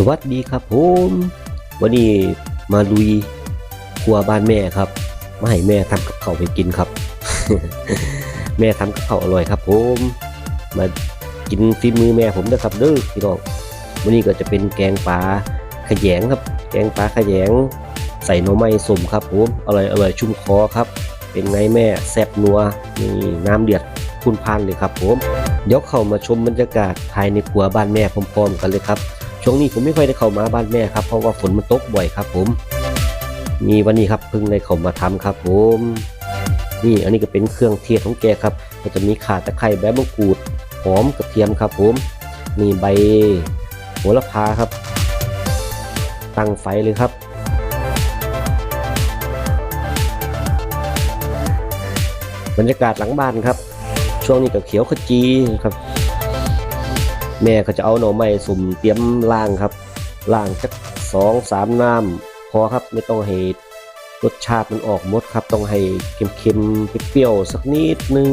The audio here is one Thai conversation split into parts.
สวัสดีครับผมวันนี้มาลุยครัวบ้านแม่ครับมาให้แม่ทำกับข้าวให้กินครับ แม่ทำกับข้าวอร่อยครับผมมากินฝีมือแม่ผมนะครับเด้อพี่น้องวันนี้ก็จะเป็นแกงปลาขยงครับ แกงปลาขยงใส่หน่อไม้สมครับผมอร่อยอร่อยชุ่มคอครับ เป็นไงแม่แซ่บนัวนี่น้ำเดือดพุ่นพานเลยครับผมเดี๋ยวเข้ามาชมบรรยากาศภายในครัวบ้านแม่พร้อมๆกันเลยครับ ช่วงนี้ผมไม่ค่อยได้เข้ามาบ้านแม่ครับเพราะว่าฝนมันตกบ่อยครับ ผม มีวันนี้ครับเพิ่งได้เข้ามาทำครับ ผม นี่อันนี้ก็เป็นเครื่องเทศของแกครับก็จะมีข่าตะไคร้ใบมะกรูดหอมกระเทียมครับ ผมนี่ใบโหระพาครับ ตั้งไฟเลยครับบรรยากาศหลังบ้านครับ ช่วงนี้ก็เขียวขจีครับ แม่ก็จะเอาหน่อไม้สุ่มเตรียมล่างครับล่างสักสองสามน้ำพอครับไม่ต้องให้รสชาติมันออกหมดครับ ต้องให้เค็มๆเปรี้ยวๆสักนิดนึง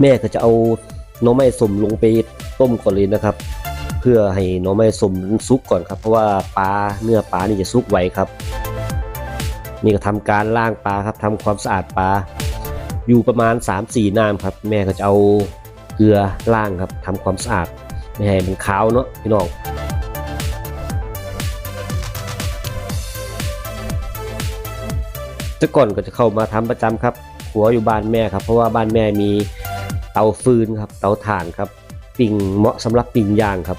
แม่ก็จะเอาหน่อไม้สุ่มลงไปต้มก่อนเลยนะครับ เพื่อให้หน่อไม้สุ่มมันสุกก่อนครับเพราะว่าปลาเนื้อปลานี่จะสุกไวครับ นี่ก็ทำการล่างปลาครับทำความสะอาดปลา อยู่ประมาณ 3-4 น้ำครับ แม่ก็จะเอาเกลือล่างครับทำความสะอาดไม่ให้มันขาวเนาะพี่น้องแต่ก่อนก็จะเข้ามาทำประจำครับหัวอยู่บ้านแม่ครับ เพราะว่าบ้านแม่มีเตาฟืนครับ เตาถ่านครับปิ่งเหมาะสำหรับปิ่งย่างครับ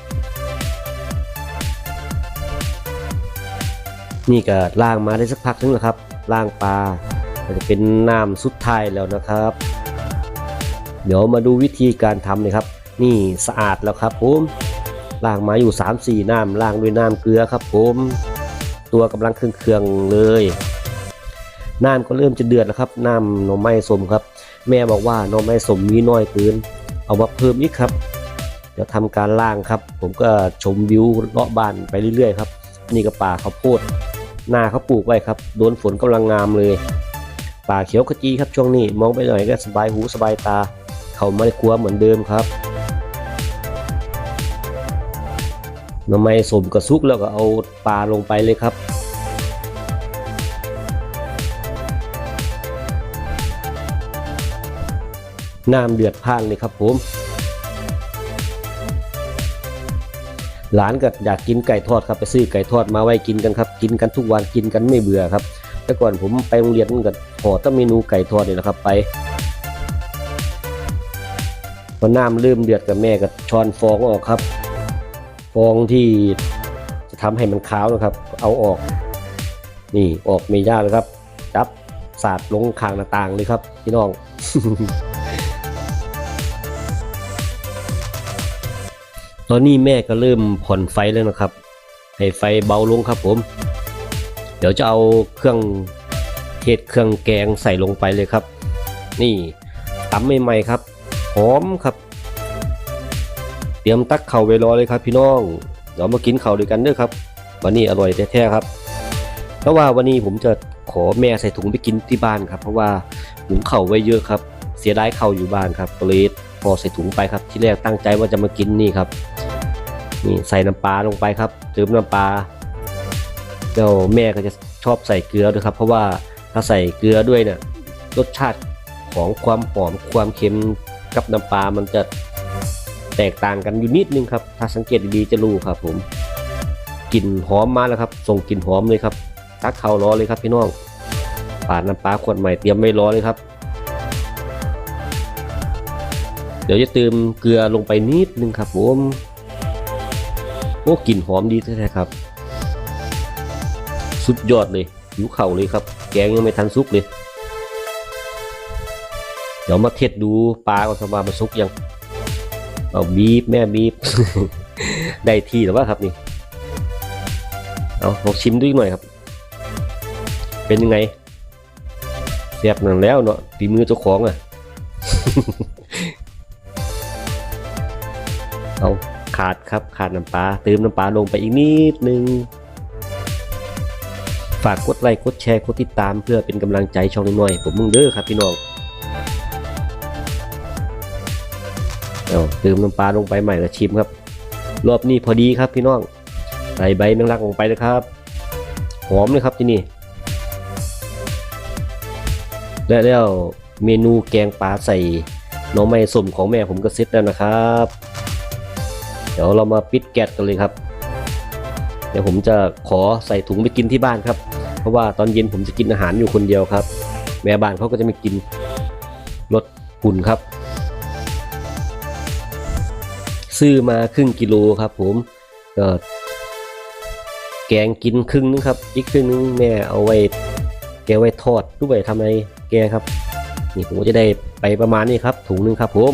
นี่ก็ล่างมาได้สักพักนึงแล้วครับล่างปลา ก็จะเป็นน้ำสุดท้ายแล้วนะครับ เดี๋ยวมาดูวิธีการทำเลยครับ นี่สะอาดแล้วครับผมล้างมาอยู่ 3-4 น้ำล้างด้วยน้ำเกลือครับผม ตัวกำลังเครื่องๆเลยน้ำก็เริ่มจะเดือดแล้วครับน้ำหน่อไม้สมครับ แม่บอกว่าหน่อไม้สมมีน้อยเกินเอามาเพิ่มอีกครับ เดี๋ยวทำการล่างครับ ผมก็ชมวิวเลาะบ้านไปเรื่อยๆครับ นี่ก็ป่าข้าวโพดนาเขาปลูกไว้ครับโดนฝนกำลังงามเลย ป่าเขียวขจีครับช่วงนี้ มองไปหน่อยก็สบายหูสบายตา เขาไม่ได้กลัวเหมือนเดิมครับน่อไม้สมกระซุกแล้วก็เอาปลาลงไปเลยครับน้ำเดือดพ่านเลยครับผม หลานก็อยากกินไก่ทอดครับไปซื้อไก่ทอดมาไว้กินกันครับ กินกันทุกวันกินกันไม่เบื่อครับ แต่ก่อนผมไปโรงเรียนก็ขอตั้งเมนูไก่ทอดนี่แหละครับไปพอน้ำเริ่มเดือดกับแม่ก็ช้อนฟองออกครับ ฟองที่จะทำให้มันขาวนะครับ เอาออก นี่ออกไม่ยากเลยครับ จับสาดลงข้างหน้าต่างเลยครับ พี่น้องตอนนี้แม่ก็เริ่มผ่อนไฟแล้วนะครับ ให้ไฟเบาลงครับผม เดี๋ยวจะเอาเครื่องเทศเครื่องแกงใส่ลงไปเลยครับ นี่ตำใหม่ๆครับหอมครับ เตรียมตักเข่าไว้รอเลยครับ พี่น้องเดี๋ยวมากินเข่าด้วยกันเด้อครับ วันนี้อร่อยแท้ๆครับเพราะว่าวันนี้ผมจะขอแม่ใส่ถุงไปกินที่บ้านครับ เพราะว่าหุงเข่าไว้เยอะครับ เสียดายเข่าอยู่บ้านครับก็เลยพอใส่ถุงไปครับ ที่แรกตั้งใจว่าจะมากินนี่ครับนี่ใส่น้ำปลาลงไปครับเติมน้ำปลา แล้วแม่ก็จะชอบใส่เกลือด้วยครับ เพราะว่าถ้าใส่เกลือด้วยเนี่ยรสชาติของความหอมความเค็มกับน้ำปลามันจะแตกต่างกันอยู่นิดนึงครับ ถ้าสังเกตดีๆจะรู้ครับผมกลิ่นหอมมาแล้วครับ ส่งกลิ่นหอมเลยครับตักเข้ารอเลยครับพี่น้องปาดน้ำปลาขวดใหม่เตรียมไม่รอเลยครับ เดี๋ยวจะเติมเกลือลงไปนิดนึงครับผมโอ้กลิ่นหอมดีแท้ๆครับ สุดยอดเลยหิวเข่าเลยครับ แกงยังไม่ทันสุกเลย เดี๋ยวมาเทสดูปลาก่อนครับว่ามันสุกยังเอาบีบแม่บีบได้ที่หรือว่าครับนี่เอาลองชิมดูอีกหน่อยครับ เป็นยังไงเสียบหนังแล้วเนาะฝีมือเจ้าของอะเอาขาดครับขาดน้ำปลาเติมน้ำปลาลงไปอีกนิดนึง ฝากกดไลค์กดแชร์กดติดตามเพื่อเป็นกำลังใจช่องน้อยๆผมมึงเด้อครับพี่น้องเอาเติมน้ำปลาลงไปใหม่แล้วชิมครับ รอบนี้พอดีครับพี่น้องใส่ใบแมงลักลงไปเลยครับ หอมเลยครับที่นี่และแล้วเมนูแกงปลาใส่หน่อไม้ส้มของแม่ผมก็เสร็จแล้วนะครับ เดี๋ยวเรามาปิดแก๊สกันเลยครับ เดี๋ยวผมจะขอใส่ถุงไปกินที่บ้านครับ ราะว่าตอนเย็นผมจะกินอาหารอยู่คนเดียวครับ แม่บ้านเขาก็จะไม่กินลดหุ่นครับ ซื้อมาครึ่งกิโลครับ ผมก็แกงกินครึ่งนึงครับ อีกครึ่งนึงแม่เอาไว้แกไว้ทอดด้วยทำอะไรแกครับ นี่ผมก็จะได้ไปประมาณนี้ครับถุงนึงครับผม